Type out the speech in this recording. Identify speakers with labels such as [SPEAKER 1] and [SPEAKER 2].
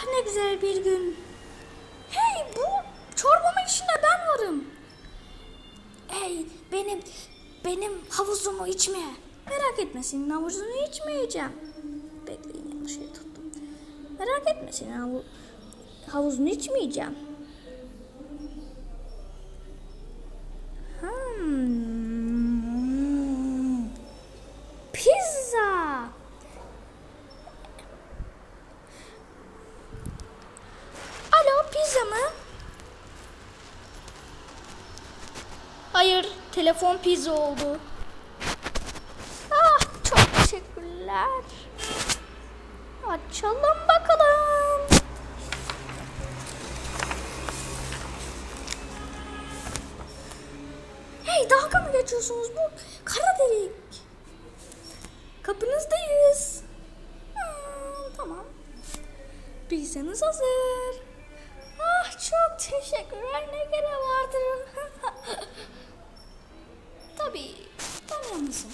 [SPEAKER 1] Ah ne güzel bir gün. Hey bu çorbamın içinde ben varım. Hey benim benim havuzumu içme. Merak etme senin havuzunu içmeyeceğim. Bekleyin yanlış yeri tuttum. Merak etme senin havu, havuzunu içmeyeceğim. Hmm. Pizza. Alo pizza mı? Hayır telefon pizza oldu. Ah çok teşekkürler. Açalım bakalım. Hey dalga mı geçiyorsunuz bu? Kara delik. Kapınızdayız. Hmm, tamam. Pizzanız hazır. Ah çok teşekkürler ne gerek vardır. Tabii ben yalnızım.